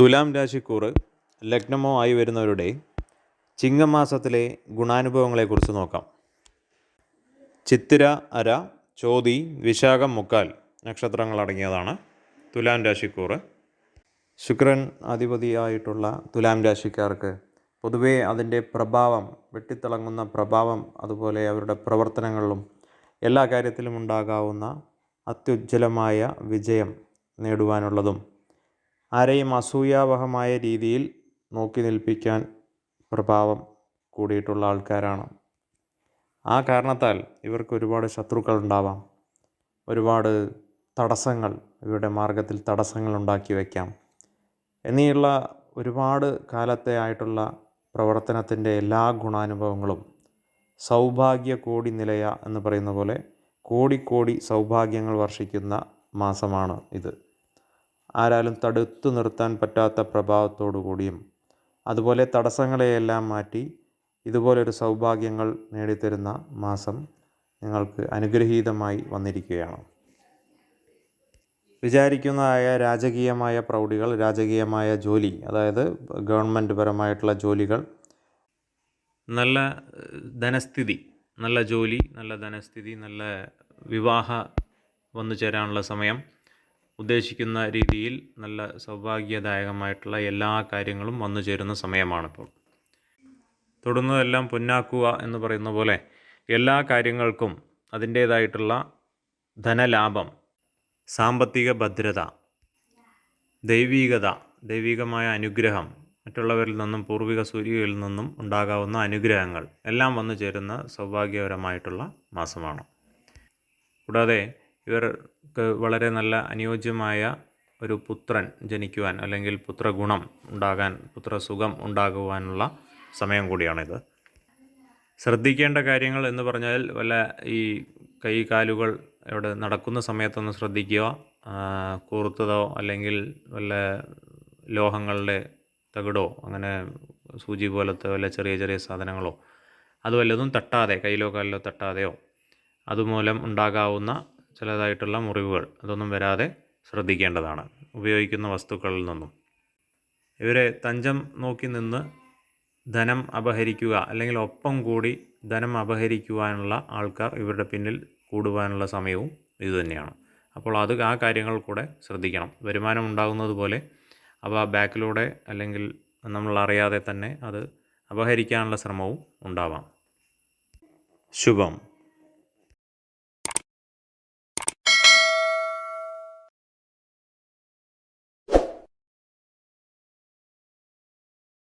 തുലാം രാശിക്കൂറ് ലഗ്നമോ ആയി വരുന്നവരുടെ ചിങ്ങമാസത്തിലെ ഗുണാനുഭവങ്ങളെക്കുറിച്ച് നോക്കാം. ചിത്തിര അര ചോതി വിശാഖം മുക്കാൽ നക്ഷത്രങ്ങൾ അടങ്ങിയതാണ് തുലാം രാശിക്കൂറ്. ശുക്രൻ അധിപതിയായിട്ടുള്ള തുലാം രാശിക്കാർക്ക് പൊതുവേ അതിന്റെ പ്രഭാവം വെട്ടിത്തിളങ്ങുന്ന പ്രഭാവം അതുപോലെ അവരുടെ പ്രവർത്തനങ്ങളിലും എല്ലാ കാര്യത്തിലും ഉണ്ടാകാവുന്ന അത്യുജ്വലമായ വിജയം നേടുവാനുള്ളതും ആരെയും അസൂയാവഹമായ രീതിയിൽ നോക്കി നിൽപ്പിക്കാൻ പ്രഭാവം കൂടിയിട്ടുള്ള ആൾക്കാരാണ്. ആ കാരണത്താൽ ഇവർക്ക് ഒരുപാട് ശത്രുക്കൾ ഉണ്ടാവാം ഒരുപാട് തടസ്സങ്ങൾ ഇവരുടെ മാർഗത്തിൽ തടസ്സങ്ങൾ ഉണ്ടാക്കി വയ്ക്കാം. എന്നിയുള്ള ഒരുപാട് കാലത്തെ ആയിട്ടുള്ള പ്രവർത്തനത്തിന്റെ എല്ലാ ഗുണാനുഭവങ്ങളും സൗഭാഗ്യ കോടി നിലയ എന്ന് പറയുന്ന പോലെ കോടിക്കോടി സൗഭാഗ്യങ്ങൾ വർഷിക്കുന്ന മാസമാണ് ഇത്. ആരാലും തടുത്തു നിർത്താൻ പറ്റാത്ത പ്രഭാവത്തോടു കൂടിയും അതുപോലെ തടസ്സങ്ങളെയെല്ലാം മാറ്റി ഇതുപോലൊരു സൗഭാഗ്യങ്ങൾ നേടിത്തരുന്ന മാസം നിങ്ങൾക്ക് അനുഗ്രഹീതമായി വന്നിരിക്കുകയാണ്. വിചാരിക്കുന്നതായ രാജകീയമായ പ്രൗഢികൾ രാജകീയമായ ജോലി അതായത് ഗവൺമെന്റ് പരമായിട്ടുള്ള ജോലികൾ നല്ല ധനസ്ഥിതി നല്ല ജോലി നല്ല ധനസ്ഥിതി നല്ല വിവാഹ വന്നു ചേരാനുള്ള സമയം ഉദ്ദേശിക്കുന്ന രീതിയിൽ നല്ല സൗഭാഗ്യദായകമായിട്ടുള്ള എല്ലാ കാര്യങ്ങളും വന്നു ചേരുന്ന സമയമാണിപ്പോൾ. തൊടുന്നതെല്ലാം പൊന്നാക്കുക എന്ന് പറയുന്ന പോലെ എല്ലാ കാര്യങ്ങൾക്കും അതിന്റേതായിട്ടുള്ള ധനലാഭം സാമ്പത്തിക ഭദ്രത ദൈവീകത ദൈവികമായ അനുഗ്രഹം മറ്റുള്ളവരിൽ നിന്നും പൂർവിക സൂര്യയിൽ നിന്നും ഉണ്ടാകാവുന്ന അനുഗ്രഹങ്ങൾ എല്ലാം വന്നു ചേരുന്ന സൗഭാഗ്യപരമായിട്ടുള്ള മാസമാണ്. കൂടാതെ ഇവർക്ക് വളരെ നല്ല അനുയോജ്യമായ ഒരു പുത്രൻ ജനിക്കുവാൻ അല്ലെങ്കിൽ പുത്രഗുണം ഉണ്ടാകാൻ പുത്രസുഖം ഉണ്ടാകുവാനുള്ള സമയം കൂടിയാണിത്. ശ്രദ്ധിക്കേണ്ട കാര്യങ്ങൾ എന്ന് പറഞ്ഞാൽ വല്ല ഈ കൈ കാലുകൾ ഇവിടെ നടക്കുന്ന സമയത്തൊന്ന് ശ്രദ്ധിക്കുക. കൂർത്തതോ അല്ലെങ്കിൽ വല്ല ലോഹങ്ങളുടെ തകിടോ അങ്ങനെ സൂചി പോലത്തെ വല്ല ചെറിയ ചെറിയ സാധനങ്ങളോ അത് വല്ലതും തട്ടാതെ കയ്യിലോ കാലിലോ തട്ടാതെയോ അതുമൂലം ഉണ്ടാകാവുന്ന ചിലതായിട്ടുള്ള മുറിവുകൾ അതൊന്നും വരാതെ ശ്രദ്ധിക്കേണ്ടതാണ്. ഉപയോഗിക്കുന്ന വസ്തുക്കളിൽ നിന്നും. ഇവരെ തഞ്ചം നോക്കി നിന്ന് ധനം അപഹരിക്കുക അല്ലെങ്കിൽ ഒപ്പം കൂടി ധനം അപഹരിക്കുവാനുള്ള ആൾക്കാർ ഇവരുടെ പിന്നിൽ കൂടുവാനുള്ള സമയവും ഇതുതന്നെയാണ് അപ്പോൾ അത് ആ കാര്യങ്ങൾ കൂടെ ശ്രദ്ധിക്കണം. വരുമാനം ഉണ്ടാകുന്നത് പോലെ അവ ബാക്കിലൂടെ അല്ലെങ്കിൽ നമ്മൾ അറിയാതെ തന്നെ അത് അപഹരിക്കാനുള്ള ശ്രമവും ഉണ്ടാവാം. ശുഭം.